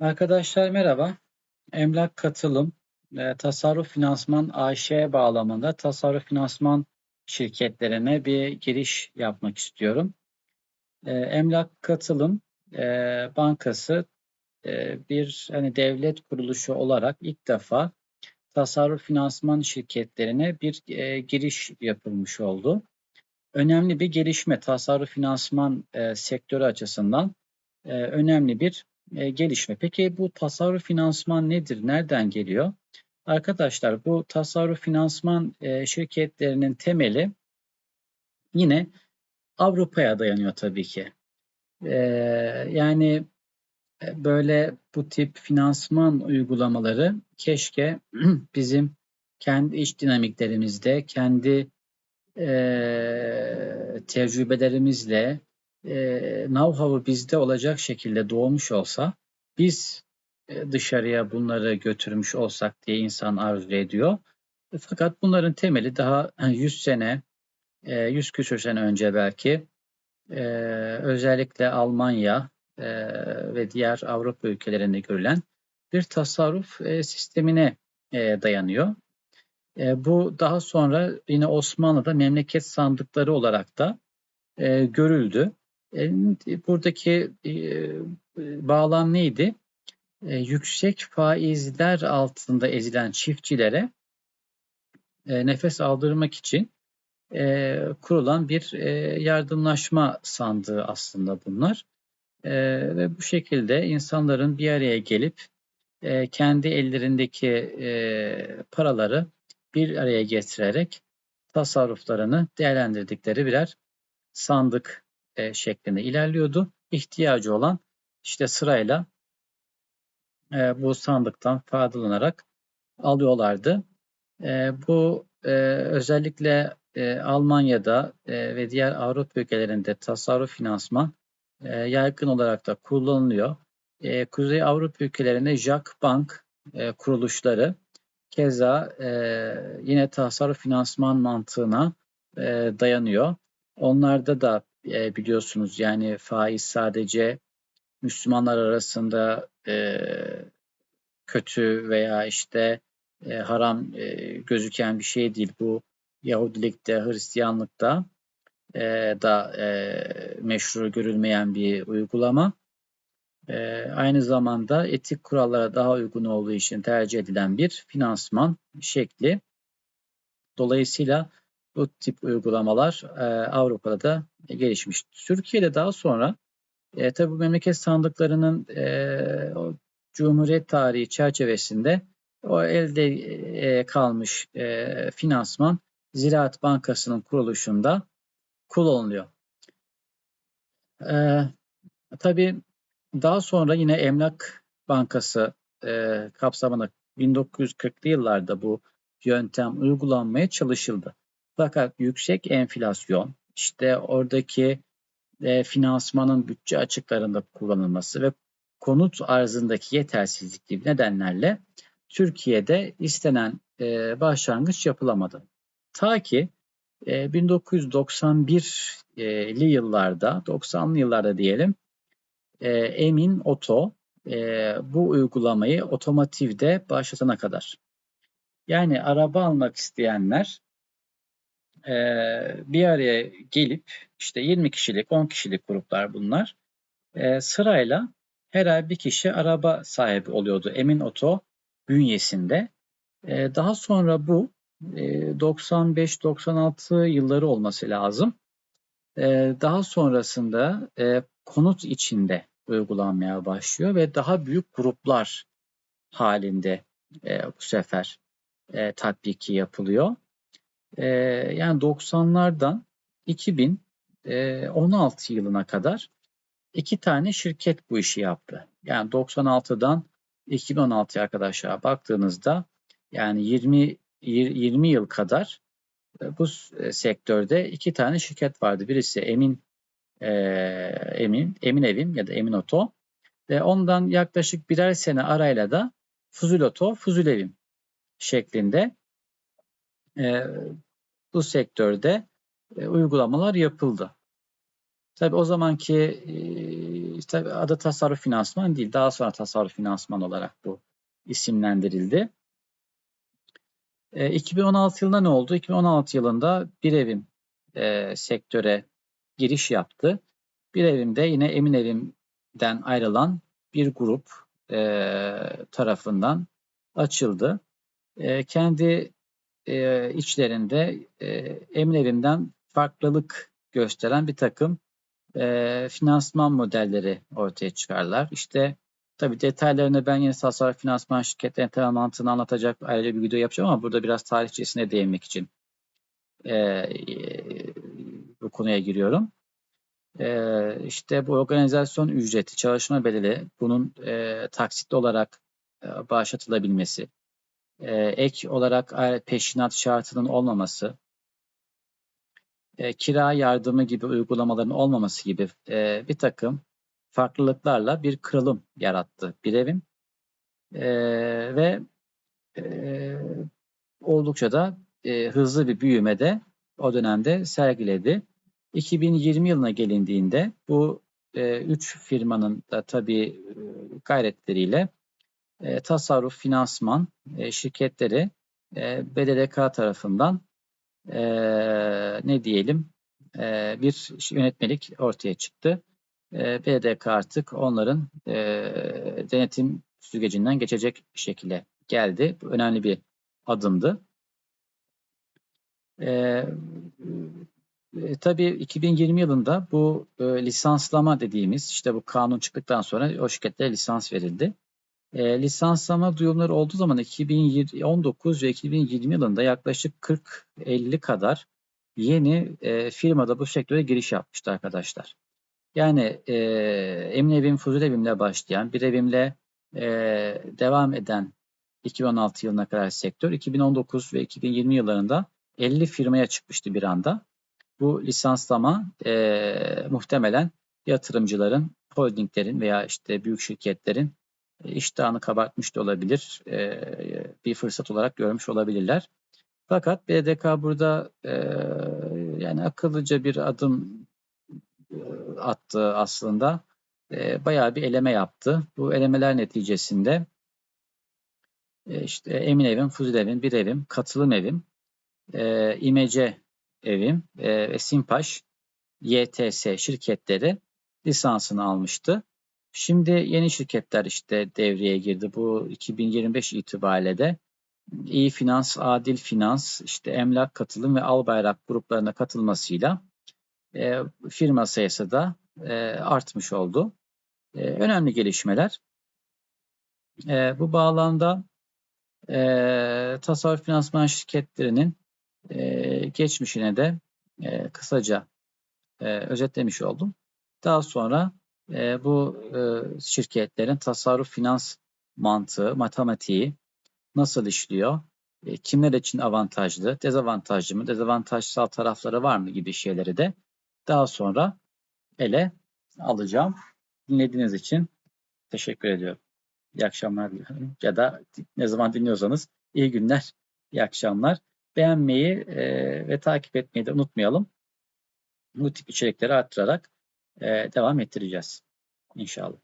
Arkadaşlar merhaba. Emlak Katılım e, Tasarruf Finansman AŞ bağlamında tasarruf finansman şirketlerine bir giriş yapmak istiyorum. E, Emlak Katılım e, Bankası e, bir hani devlet kuruluşu olarak ilk defa tasarruf finansman şirketlerine bir e, giriş yapılmış oldu. Önemli bir gelişme tasarruf finansman e, sektörü açısından e, önemli bir e, gelişme. Peki bu tasarruf finansman nedir? Nereden geliyor? Arkadaşlar bu tasarruf finansman e, şirketlerinin temeli yine Avrupa'ya dayanıyor tabii ki. E, yani e, böyle bu tip finansman uygulamaları keşke bizim kendi iç dinamiklerimizde, kendi e, tecrübelerimizle, know-how'u bizde olacak şekilde doğmuş olsa biz e, dışarıya bunları götürmüş olsak diye insan arzu ediyor. Fakat bunların temeli daha 100 sene, 100 küsür sene önce belki özellikle Almanya ve diğer Avrupa ülkelerinde görülen bir tasarruf sistemine dayanıyor. Bu daha sonra yine Osmanlı'da memleket sandıkları olarak da görüldü. Buradaki bağlam neydi? yüksek faizler altında ezilen çiftçilere nefes aldırmak için e, kurulan bir e, yardımlaşma sandığı aslında bunlar. E, ve bu şekilde insanların bir araya gelip e, kendi ellerindeki e, paraları bir araya getirerek tasarruflarını değerlendirdikleri birer sandık e, şeklinde ilerliyordu. İhtiyacı olan işte sırayla e, bu sandıktan faydalanarak alıyorlardı. E, bu özellikle Almanya'da ve diğer Avrupa ülkelerinde tasarruf finansman yaygın olarak da kullanılıyor. Kuzey Avrupa ülkelerinde Jack Bank kuruluşları keza yine tasarruf finansman mantığına dayanıyor. Onlarda da e, biliyorsunuz yani faiz sadece Müslümanlar arasında e, kötü veya işte e, haram e, gözüken bir şey değil. Bu Yahudilikte, Hristiyanlıkta e, da e, meşru görülmeyen bir uygulama. E, aynı zamanda etik kurallara daha uygun olduğu için tercih edilen bir finansman şekli. Dolayısıyla bu tip uygulamalar e, Avrupa'da da gelişmiş. Türkiye'de daha sonra e, tabi bu memleket sandıklarının e, o Cumhuriyet tarihi çerçevesinde o elde e, kalmış e, finansman Ziraat Bankası'nın kuruluşunda kullanılıyor. E, tabii daha sonra yine Emlak Bankası e, kapsamında 1940'lı yıllarda bu yöntem uygulanmaya çalışıldı. Fakat yüksek enflasyon, işte oradaki e, finansmanın bütçe açıklarında kullanılması ve konut arzındaki yetersizlik gibi nedenlerle Türkiye'de istenen e, başlangıç yapılamadı. Ta ki e, 1991'li yıllarda, 90'lı yıllarda diyelim, e, Emin Oto e, bu uygulamayı otomotivde başlatana kadar. Yani araba almak isteyenler e, bir araya gelip işte 20 kişilik, 10 kişilik gruplar bunlar e, sırayla her ay bir kişi araba sahibi oluyordu Emin Oto bünyesinde. E, daha sonra bu e, 95-96 yılları olması lazım. E, daha sonrasında e, konut içinde uygulanmaya başlıyor ve daha büyük gruplar halinde e, bu sefer e, tatbiki yapılıyor. E, yani 90'lardan 2016 yılına kadar iki tane şirket bu işi yaptı. Yani 96'dan 2016'ya arkadaşlar baktığınızda yani 20 20 yıl kadar e, bu e, sektörde iki tane şirket vardı. Birisi Emin e, Emin Emin Evim ya da Emin Oto ve ondan yaklaşık birer sene arayla da Fuzul Oto, Fuzul Evim şeklinde e, bu sektörde e, uygulamalar yapıldı. Tabii o zamanki tabii adı tasarruf finansman değil. Daha sonra tasarruf finansman olarak bu isimlendirildi. E, 2016 yılında ne oldu? 2016 yılında bir evim e, sektöre giriş yaptı. Bir evimde yine Emin Evim'den ayrılan bir grup e, tarafından açıldı. E, kendi e, içlerinde e, Emin Evim'den farklılık gösteren bir takım e, finansman modelleri ortaya çıkarlar. İşte tabii detaylarını ben yine tasarruf finansman şirketlerinin temel mantığını anlatacak ayrıca bir video yapacağım ama burada biraz tarihçesine değinmek için e, e, bu konuya giriyorum. E, işte bu organizasyon ücreti, çalışma bedeli bunun e, taksitli olarak e, bağışlatılabilmesi, ek olarak peşinat şartının olmaması, e, kira yardımı gibi uygulamaların olmaması gibi e, bir takım farklılıklarla bir kırılım yarattı bir evim. E, ve e, oldukça da e, hızlı bir büyümede o dönemde sergiledi. 2020 yılına gelindiğinde bu e, üç firmanın da tabii e, gayretleriyle e, tasarruf finansman e, şirketleri e, BDDK tarafından e, ne diyelim e, bir yönetmelik ortaya çıktı. E, BDDK artık onların e, denetim süzgecinden geçecek şekilde geldi. Bu önemli bir adımdı. E, e, tabii 2020 yılında bu e, lisanslama dediğimiz işte bu kanun çıktıktan sonra o şirketlere lisans verildi. E, lisanslama duyumları olduğu zaman 2019 ve 2020 yılında yaklaşık 40-50 kadar yeni e, firmada bu sektöre giriş yapmıştı arkadaşlar. Yani e, Emin Evim, Fuzul Evim'le başlayan, bir evimle e, devam eden 2016 yılına kadar sektör 2019 ve 2020 yıllarında 50 firmaya çıkmıştı bir anda. Bu lisanslama e, muhtemelen yatırımcıların, holdinglerin veya işte büyük şirketlerin iştahını kabartmış da olabilir. E, bir fırsat olarak görmüş olabilirler. Fakat BDK burada e, yani akıllıca bir adım e, attı aslında. E, bayağı bir eleme yaptı. Bu elemeler neticesinde işte Emin Evim, Fuzul Evim, Bir Evim, Katılım Evim, e, İmece Evim ve Simpaş YTS şirketleri lisansını almıştı. Şimdi yeni şirketler işte devreye girdi. Bu 2025 itibariyle de İyi Finans, Adil Finans, işte Emlak Katılım ve Albayrak gruplarına katılmasıyla e, firma sayısı da e, artmış oldu. E, önemli gelişmeler. E, bu bağlamda e, tasarruf finansman şirketlerinin e, geçmişine de e, kısaca e, özetlemiş oldum. Daha sonra e, bu e, şirketlerin tasarruf finans mantığı, matematiği nasıl işliyor, e, kimler için avantajlı, dezavantajlı mı, dezavantajsal tarafları var mı gibi şeyleri de daha sonra ele alacağım. Dinlediğiniz için teşekkür ediyorum. İyi akşamlar diliyorum. Ya da ne zaman dinliyorsanız iyi günler, iyi akşamlar. Beğenmeyi e, ve takip etmeyi de unutmayalım. Bu tip içerikleri arttırarak e, devam ettireceğiz. İnşallah.